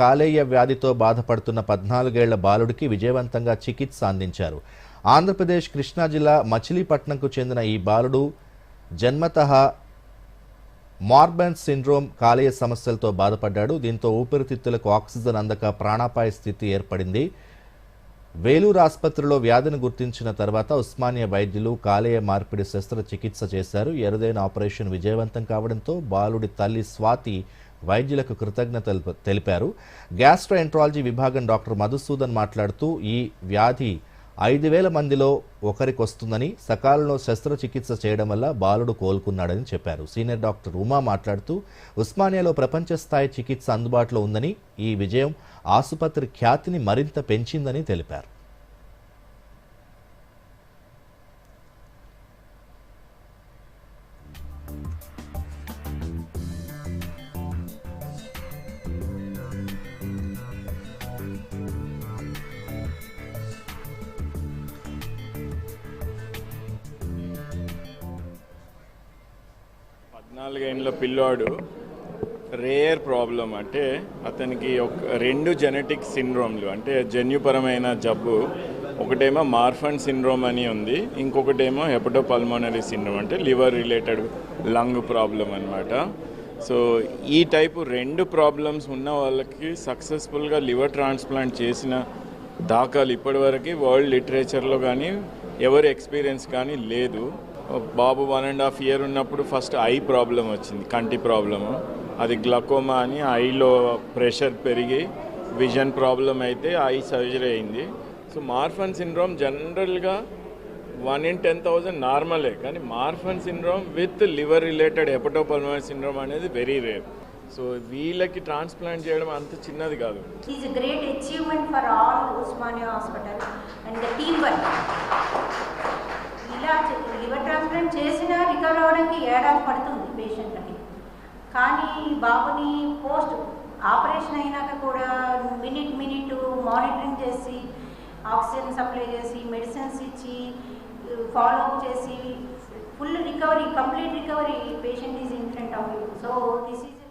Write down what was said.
కాలేయ వ్యాధితో బాధపడుతున్న పద్నాలుగేళ్ళ బాలుడికి విజయవంతంగా చికిత్స అందించారు. ఆంధ్రప్రదేశ్ కృష్ణా జిల్లా మచిలీపట్నంకు చెందిన ఈ బాలుడు జన్మతః మార్బెన్ సిండ్రోమ్ కాలేయ సమస్యలతో బాధపడ్డాడు. దీంతో ఊపిరితిత్తులకు ఆక్సిజన్ అందక ప్రాణాపాయ స్థితి ఏర్పడింది. వేలూరు ఆసుపత్రిలో వ్యాధిని గుర్తించిన తర్వాత ఉస్మానియా వైద్యులు కాలేయ మార్పిడి శస్త్రచికిత్స చేశారు. ఎరుదైన ఆపరేషన్ విజయవంతం కావడంతో బాలుడి తల్లి స్వాతి వైద్యులకు కృతజ్ఞతలు తెలిపారు. గ్యాస్ట్రోఎంట్రాలజీ విభాగం డాక్టర్ మధుసూదన్ మాట్లాడుతూ ఈ వ్యాధి ఐదు వేల మందిలో ఒకరికి వస్తుందని సకాలంలో శస్త్రచికిత్స చేయడం వల్ల బాలుడు కోలుకున్నాడని చెప్పారు. సీనియర్ డాక్టర్ ఉమా మాట్లాడుతూ ఉస్మానియాలో ప్రపంచ స్థాయి చికిత్స అందుబాటులో ఉందని ఈ విజయం ఆసుపత్రి ఖ్యాతిని మరింత పెంచిందని తెలిపారు. పద్నాలుగేండ్ల పిల్లోడు రేర్ ప్రాబ్లం అంటే అతనికి ఒక రెండు జెనెటిక్ సిండ్రోమ్లు అంటే జన్యుపరమైన జబ్బు ఒకటేమో మార్ఫన్ సిండ్రోమ్ అని ఉంది ఇంకొకటేమో హెపటోపల్మోనరీ సిండ్రోమ్ అంటే లివర్ రిలేటెడ్ లంగ్ ప్రాబ్లం అనమాట సో ఈ టైపు రెండు ప్రాబ్లమ్స్ ఉన్న వాళ్ళకి సక్సెస్ఫుల్గా లివర్ ట్రాన్స్ప్లాంట్ చేసిన దాఖలు ఇప్పటివరకు వరల్డ్ లిటరేచర్లో కానీ ఎవరి ఎక్స్పీరియన్స్ కానీ లేదు. బాబు వన్ అండ్ హాఫ్ ఇయర్ ఉన్నప్పుడు ఫస్ట్ ఐ ప్రాబ్లం వచ్చింది కంటి ప్రాబ్లము అది గ్లకోమా అని ఐలో ప్రెషర్ పెరిగి విజన్ ప్రాబ్లం అయితే ఐ సర్జరీ అయింది. సో మార్ఫన్ సిండ్రోమ్ జనరల్గా వన్ ఇన్ టెన్ థౌజండ్ నార్మలే కానీ Marfan syndrome with liver related hepatopulmonary syndrome అనేది వెరీ రేర్ సో వీళ్ళకి ట్రాన్స్ప్లాంట్ చేయడం అంత చిన్నది కాదు. Great achievement for all Osmania hospital and teamwork and the teamwork. ఇలా లివర్ ట్రాన్స్ప్లాంట్ చేసినా రికవర్ అవ్వడానికి ఏడాది పడుతుంది పేషెంట్కి కానీ బాబుని పోస్ట్ ఆపరేషన్ అయినాక కూడా మినిట్ మినిట్ మానిటరింగ్ చేసి ఆక్సిజన్ సప్లై చేసి మెడిసిన్స్ ఇచ్చి ఫాలో అప్ చేసి full recovery complete recovery patient is in front of you. So this is